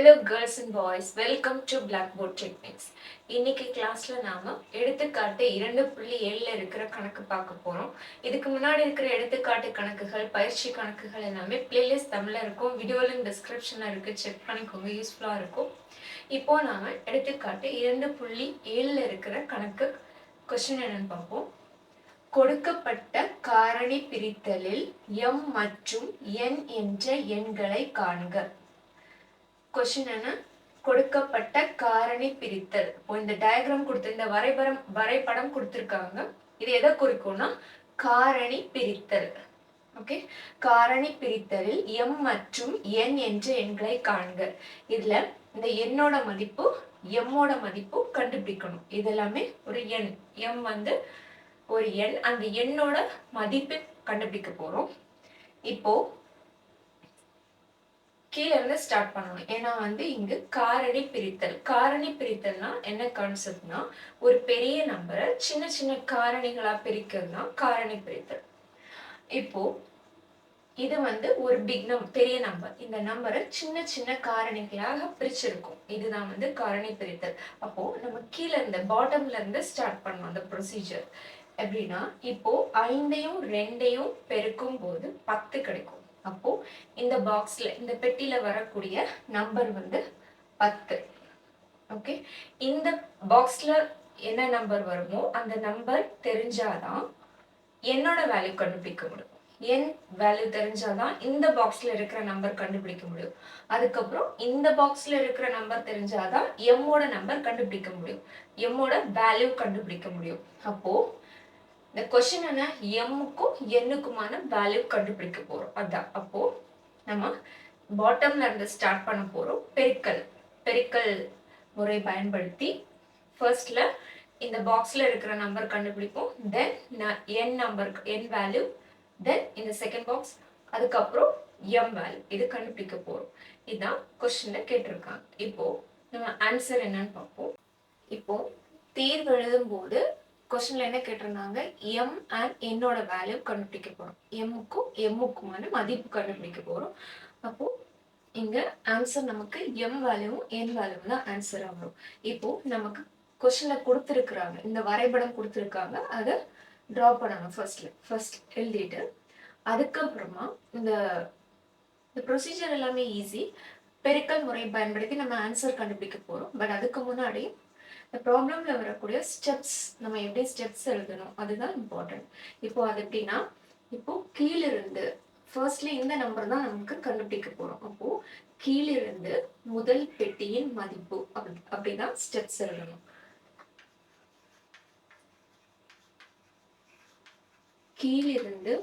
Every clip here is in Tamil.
Hello girls and boys welcome to blackboard techniques இன்னைக்கு கிளாஸ்ல நாம எடுத்துக்காட்டு இரண்டு புள்ளி ஏழுல இருக்கிற கணக்கு பார்க்க போறோம். இதுக்கு முன்னாடி இருக்கிற எடுத்துக்காட்டு கணக்குகள் பயிற்சி கணக்குகள் எல்லாமே பிளேலிஸ்ட் தமிழ்ல இருக்கும். வீடியோல டிஸ்கிரிப்ஷன்ல இருக்கு. செக் பண்ணிக்கோங்க. யூஸ்ஃபுல்லா இருக்கும். இப்போ நாம எடுத்துக்காட்டு இரண்டு புள்ளி ஏழுல இருக்கிற கணக்கு கொஸ்டின் என்னன்னு பார்ப்போம். கொடுக்கப்பட்ட காரணி பிரித்தலில் எம் மற்றும் என் என்ற எண்களை காண்க. கொஸ்டின் என்ன கொடுக்கப்பட்ட காரணி பிரித்தல். இப்போ இந்த டயக்ராம் கொடுத்து இந்த வரைபடம் வரைபடம் கொடுத்துருக்காங்க. இது எதை குறிக்கும்னா காரணி பிரித்தல். ஓகே காரணி பிரித்தலில் எம் மற்றும் என் என்ற எண்களை காண்க. இதுல இந்த எண்ணோட மதிப்பு எம்மோட மதிப்பு கண்டுபிடிக்கணும். இதெல்லாமே ஒரு எண் எம் வந்து ஒரு எண் அந்த எண்ணோட மதிப்பு கண்டுபிடிக்க போறோம். இப்போ கீழே இருந்து ஸ்டார்ட் பண்ணணும். ஏன்னா வந்து இங்கு காரணி பிரித்தல். காரணி பிரித்தல்னா என்ன கான்செப்ட்னா ஒரு பெரிய நம்பரை சின்ன சின்ன காரணிகளா பிரிக்கிறதுனா காரணி பிரித்தல். இப்போ இது வந்து ஒரு பிக் நம் பெரிய நம்பர் இந்த நம்பரை சின்ன சின்ன காரணிகளாக பிரிச்சிருக்கும். இதுதான் வந்து காரணி பிரித்தல். அப்போ நம்ம கீழே இருந்து பாட்டம்ல இருந்து ஸ்டார்ட் பண்ணணும் அந்த ப்ரொசீஜர் எப்படின்னா இப்போ ஐந்தையும் ரெண்டையும் பெருக்கும் போது பத்து கிடைக்கும். அப்போ இந்த பாக்ஸ்ல இந்த பெட்டியில வரக்கூடிய நம்பர் வந்து பத்து. ஓகே இந்த பாக்ஸ்ல என்ன நம்பர் வருமோ அந்த நம்பர் தெரிஞ்சாதான் என்னோட வேல்யூ கண்டுபிடிக்க முடியும். என் வேல்யூ தெரிஞ்சாதான் இந்த பாக்ஸ்ல இருக்கிற நம்பர் கண்டுபிடிக்க முடியும். அதுக்கப்புறம் இந்த பாக்ஸ்ல இருக்கிற நம்பர் தெரிஞ்சாதான் எம்மோட நம்பர் கண்டுபிடிக்க முடியும். எம்மோட வேல்யூ கண்டுபிடிக்க முடியும். அப்போ இந்த கொஸ்டின் என்ன? எம்முக்கும் எண்ணுக்குமான வேல்யூ கண்டுபிடிக்க போறோம். அதான். அப்போ நம்ம பாட்டம்ல இருந்து ஸ்டார்ட் பண்ண போறோம். பெருக்கல் பெருக்கல் முறை பயன்படுத்தி ஃபர்ஸ்ட்ல இந்த பாக்ஸ்ல இருக்கிற நம்பர் கண்டுபிடிப்போம். தென் என் நம்பர் என் வேல்யூ தென் இந்த செகண்ட் பாக்ஸ் அதுக்கப்புறம் எம் வேல்யூ இது கண்டுபிடிக்க போறோம். இதுதான் கொஸ்டின்ல கேட்டிருக்காங்க. இப்போ நம்ம ஆன்சர் என்னன்னு பார்ப்போம். இப்போ தீர்வு எழுதும் போது கொஸ்டின்ல என்ன கேட்டிருந்தாங்க? எம் அண்ட் என்னோட வேல்யூ கண்டுபிடிக்க போறோம். எம்முக்கும் எம்முக்கும் வந்து மதிப்பு கண்டுபிடிக்க போறோம். அப்போ இங்க ஆன்சர் நமக்கு எம் வேல்யூவும் என் வேல்யூவும் தான் ஆன்சர் ஆகும் இப்போ நமக்கு கொஸ்டின்ல கொடுத்துருக்குறாங்க. இந்த வரைபடம் கொடுத்துருக்காங்க. அதை ட்ரா பண்ணணும் ஃபர்ஸ்ட்ல ஃபர்ஸ்ட் எழுதிட்டு அதுக்கப்புறமா இந்த இந்த ப்ரொசீஜர் எல்லாமே ஈஸி பெருக்கல் முறை பயன்படுத்தி நம்ம ஆன்சர் கண்டுபிடிக்க போறோம். பட் அதுக்கு முன்னாடி இந்த ப்ராப்ளமில் வரக்கூடிய ஸ்டெப்ஸ் நம்ம எப்படி ஸ்டெப்ஸ் எழுதணும்? அதுதான் இம்பார்ட்டன்ட் இப்போ அது எப்படின்னா இப்போ கீழிருந்து ஃபர்ஸ்ட்லி இந்த நம்பர் தான் நமக்கு கண்டுபிடிக்க போகிறோம் அப்போது கீழிருந்து முதல் பெட்டியின் மதிப்பு அப்படி அப்படிதான் ஸ்டெப்ஸ் எழுதணும். கீழிருந்து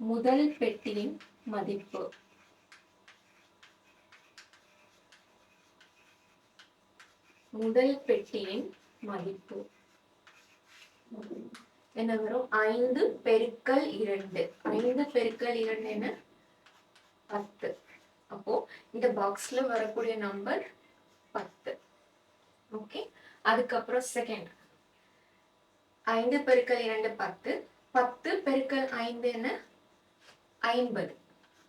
முதல் பெட்டியின் மதிப்பு. முதல் பெட்டியின் மதிப்பு. என்ன வரும்? ஐந்து பெருக்கல் இரண்டு. ஐந்து பெருக்கல் இரண்டு என்ன? பத்து. அப்போ இந்த பாக்ஸ்ல வரக்கூடிய நம்பர் பத்து. ஓகே அதுக்கப்புறம் செகண்ட் ஐந்து பெருக்கல் இரண்டு பத்து. பத்து பெருக்கல் ஐந்து என்ன? ஐம்பது.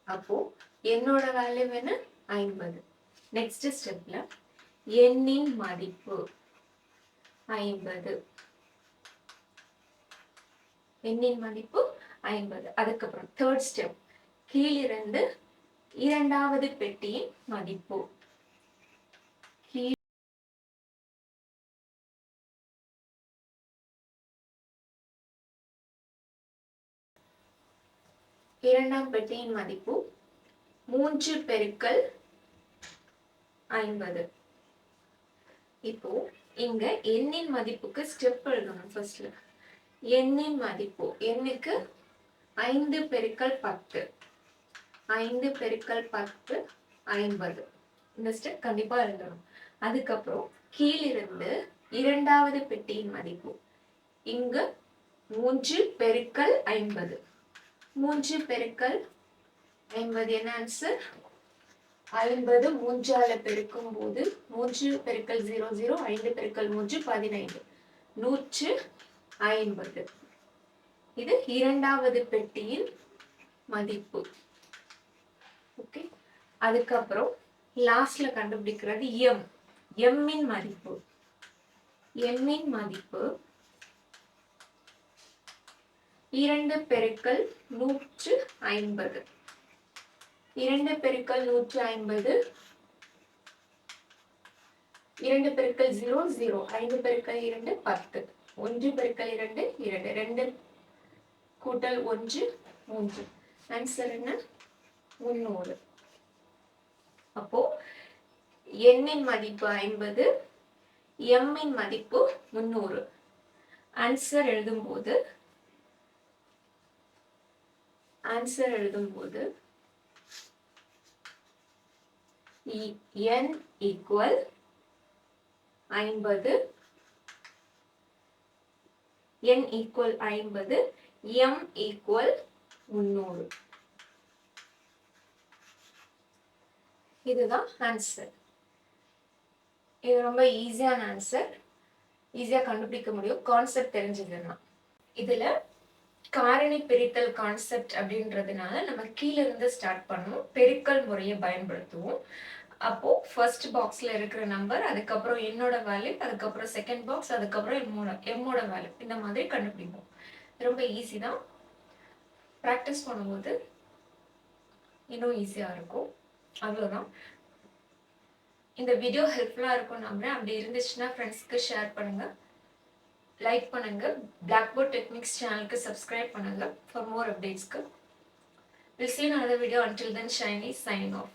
அப்போ என்னோட வேல்யூ என்ன? ஐம்பது. நெக்ஸ்ட் ஸ்டெப்ல எண்ணின் மதிப்பு ஐம்பது. எண்ணின் மதிப்பு ஐம்பது. அதுக்கப்புறம் தேர்ட் ஸ்டெப் கீழிருந்து இரண்டாவது பெட்டியின் மதிப்பு. இரண்டாம் பெட்டியின் மதிப்பு மூன்று பெருக்கல் ஐம்பது. இப்போ இங்க எண்ணின் மதிப்புக்கு ஸ்டெப் எழுதணும் ஃபர்ஸ்ட்ல எண்ணின் மதிப்பு எண்ணுக்கு ஐந்து பெருக்கல் பத்து. ஐந்து பெருக்கல் பத்து ஐம்பது. இந்த ஸ்டெப் கண்டிப்பா எழுதணும். அதுக்கப்புறம் கீழிருந்து இரண்டாவது பெட்டியின் மதிப்பு. இங்கு மூன்று பெருக்கல் ஐம்பது. மூன்று பெருக்கல் ஐம்பது என்ன ஆன்சர் ஐம்பது மூன்றால பெருக்கும் போது மூன்று பெருக்கல் ஜீரோ ஜீரோ ஐந்து பெருக்கல் மூன்று பதினைந்து. நூற்று ஐம்பது. இது இரண்டாவது பெட்டியின் மதிப்பு. ஓகே அதுக்கப்புறம் லாஸ்ட்ல கண்டுபிடிக்கிறது எம் எம்மின் மதிப்பு. எம்மின் மதிப்பு இரண்டு பெருக்கல் நூற்று ஐம்பது. இரண்டு பெருக்கல் நூற்றி ஐம்பது. இரண்டு பெருக்கல் ஜீரோ ஜீரோ ஐந்து பெருக்கல் இரண்டு பத்து. ஒன்று பெருக்கல் இரண்டு இரண்டு. ரெண்டு கூட்டல் ஒன்று மூன்று. ஆன்சர் என்ன? முன்னூறு. அப்போ எண்ணின் மதிப்பு ஐம்பது எம்மின் மதிப்பு முன்னூறு. ஆன்சர் எழுதும்போது ஆன்சர் எழுதும்போது என் ஈக்குவல் ஐம்பது. என் ஈக்குவல் ஐம்பது எம் ஈக்குவல் முன்னூறு இதுதான் ஆன்சர் இது ரொம்ப ஈஸியான ஆன்சர் ஈஸியாக கண்டுபிடிக்க முடியும். கான்செப்ட் தெரிஞ்சதுன்னா. இதில் காரணி பிரித்தல் கான்செப்ட் அப்படின்றதுனால நம்ம கீழே இருந்து ஸ்டார்ட் பண்ணுவோம். பெருக்கல் முறையை பயன்படுத்துவோம். அப்போ ஃபர்ஸ்ட் பாக்ஸ்ல இருக்கிற நம்பர் அதுக்கப்புறம் என்னோட வேல்யூ அதுக்கப்புறம் செகண்ட் பாக்ஸ் அதுக்கப்புறம் எம்மோட எம்மோட வேல்யூ இந்த மாதிரி கண்டுபிடிப்போம். ரொம்ப ஈஸி தான். ப்ராக்டிஸ் பண்ணும்போது இன்னும் ஈஸியாக இருக்கும். அவ்வளோதான் இந்த வீடியோ ஹெல்ப்ஃபுல்லாக இருக்கும் நம்புறேன். அப்படி இருந்துச்சுன்னா ஃப்ரெண்ட்ஸ்க்கு ஷேர் பண்ணுங்கள் லைக் பண்ணுங்கள் பிளாக் போர்ட் டெக்னிக்ஸ் சேனலுக்கு சப்ஸ்கிரைப் பண்ணுங்கள் for more அப்டேட்ஸ்க்கு will see in another video until then shiny sign off